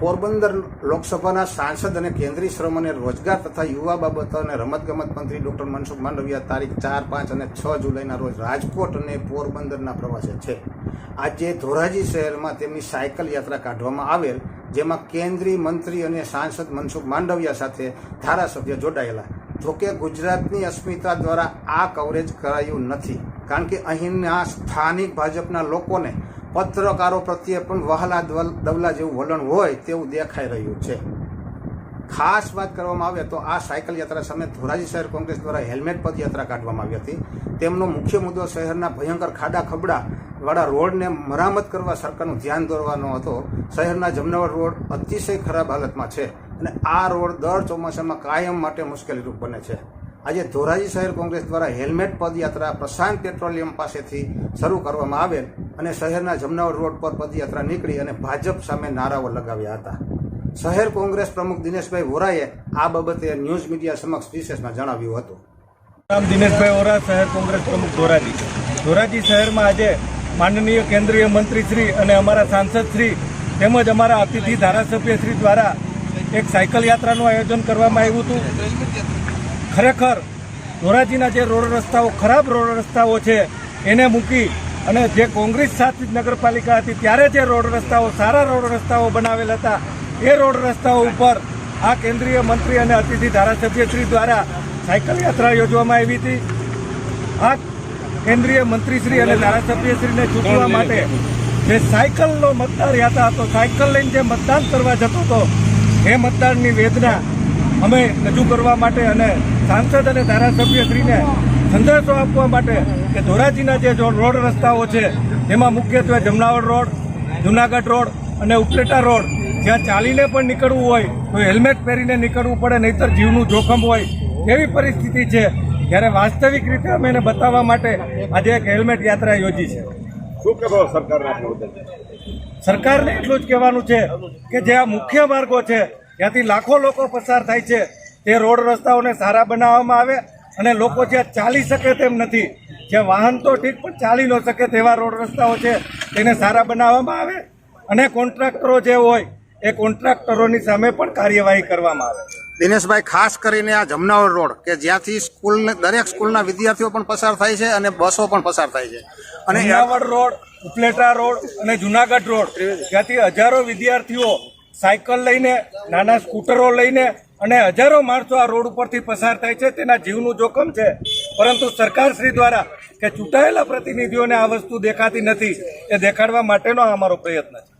પોરબંદર લોકસભાના સાંસદ અને કેન્દ્રીય શ્રમ અને રોજગાર તથા યુવા બાબતો અને રમતગમત મંત્રી ડોક્ટર મનસુખ માંડવિયા તારીખ ચાર, પાંચ અને છ જુલાઈના રોજ રાજકોટ અને પોરબંદરના પ્રવાસે છે. આજે ધોરાજી શહેરમાં તેમની સાયકલ યાત્રા કાઢવામાં આવેલ, જેમાં કેન્દ્રીય મંત્રી અને સાંસદ મનસુખ માંડવિયા સાથે ધારાસભ્ય જોડાયેલા. જોકે ગુજરાતની અસ્મિતા દ્વારા આ કવરેજ કરાયું નથી, કારણ કે અહીંના સ્થાનિક ભાજપના લોકોને પત્રકારો પ્રત્યે પણ વહાલા દવલ- જેવું વલણ હોય તેવું દેખાઈ રહ્યું છે. ખાસ વાત કરવામાં આવે તો આ સાયકલ યાત્રા સામે ધોરાજી શહેર કોંગ્રેસ દ્વારા હેલ્મેટ પદયાત્રા કાઢવામાં આવી હતી. તેમનો મુખ્ય મુદ્દો શહેરના ભયંકર ખાડા ખબડા વાળા રોડને મરામત કરવા સરકારનું ધ્યાન દોરવાનો હતો. શહેરના જમનાવર રોડ અતિશય ખરાબ હાલતમાં છે અને આ રોડ દર ચોમાસામાં કાયમ માટે મુશ્કેલીરૂપ બને છે. આજે ધોરાજી શહેર કોંગ્રેસ દ્વારા હેલ્મેટ પદયાત્રા પ્રશાંત પેટ્રોલિયમ પાસેથી શરૂ કરવામાં આવેલ અને શહેરના જમનાવર રોડ પર પદયાત્રા નીકળી અને ભાજપ સામે નારાઓ લગાવ્યા હતા. શહેર કોંગ્રેસ પ્રમુખ દિનેશભાઈ વોરાએ આ બાબતે ન્યૂઝ મીડિયા સમક્ષ વિશેષમાં જણાવ્યું હતું. નામ દિનેશભાઈ વોરા, શહેર કોંગ્રેસ પ્રમુખ ધોરાજી. ધોરાજી શહેરમાં આજે માનનીય કેન્દ્રીય મંત્રી શ્રી અને અમારા સાંસદ શ્રી તેમજ અમારા અતિથિ ધારાસભ્ય શ્રી દ્વારા એક સાયકલ યાત્રાનું આયોજન કરવામાં આવ્યું હતું. ખરેખર ધોરાજીના જે રોડ રસ્તાઓ, ખરાબ રોડ રસ્તાઓ છે, એને મૂકી અને જે કોંગ્રેસ શાસિત નગરપાલિકા હતી ત્યારે જે રોડ રસ્તાઓ સારા રોડ રસ્તાઓ બનાવેલ હતા એ રોડ રસ્તાઓ ઉપર આ કેન્દ્રીય મંત્રી અને અતિથિ ધારાસભ્યશ્રી દ્વારા સાયકલ યાત્રા યોજવામાં આવી હતી. આ કેન્દ્રીય મંત્રીશ્રી અને ધારાસભ્યશ્રીને ચૂંટવા માટે જે સાયકલનો મતદાર યાત્રા હતો સાયકલ લઈને જે મતદાન કરવા જતો હતો એ મતદારની વેદના અમે રજૂ કરવા માટે અને સાંસદ અને ધારાસભ્યશ્રીને સંદેશો આપવા માટે કે ધોરાજીના જે રોડ રસ્તાઓ છે જેમાં મુખ્યત્વે જમનાવડ રોડ જુનાગઢ રોડ અને ઉપલેટા રોડ જ્યાં ચાલીને પણ નીકળવું હોય તો હેલ્મેટ પહેરીને નીકળવું પડે નહીતર જીવનું જોખમ હોય એવી પરિસ્થિતિ છે. ત્યારે વાસ્તવિક રીતે અમે એને બતાવવા માટે આજે એક હેલ્મેટ યાત્રા યોજી છે. શું સરકારના સરકારને એટલું જ કહેવાનું છે કે જે આ મુખ્ય માર્ગો છે ત્યાંથી લાખો લોકો પસાર થાય છે તે રોડ રસ્તાઓને સારા બનાવવામાં આવે અને લોકો જ્યાં ચાલી શકે તેમ નથી. જ્યાં વાહન તો ઠીક પણ ચાલી ન શકે તેવા રોડ રસ્તાઓ છે તેને સારા બનાવવામાં આવે અને કોન્ટ્રાક્ટરો જે હોય એ કોન્ટ્રાક્ટરોની સામે પણ કાર્યવાહી કરવામાં આવે. દિનેશભાઈ ખાસ કરીને આ જમનાવર રોડ કે જ્યાંથી સ્કૂલ દરેક સ્કૂલના વિદ્યાર્થીઓ પણ પસાર થાય છે અને બસો પણ પસાર થાય છે. અને જમનાવર રોડ ઉપલેટા રોડ અને જુનાગઢ રોડ જ્યાંથી હજારો વિદ્યાર્થીઓ સાયકલ લઈને નાના સ્કૂટરો લઈને અને હજારો માણસો આ રોડ ઉપરથી પસાર થાય છે, તેના જીવનું જોખમ છે. પરંતુ સરકારશ્રી દ્વારા કે ચૂંટાયેલા પ્રતિનિધિઓને આ વસ્તુ દેખાતી નથી, એ દેખાડવા માટેનો આ અમારો પ્રયત્ન છે.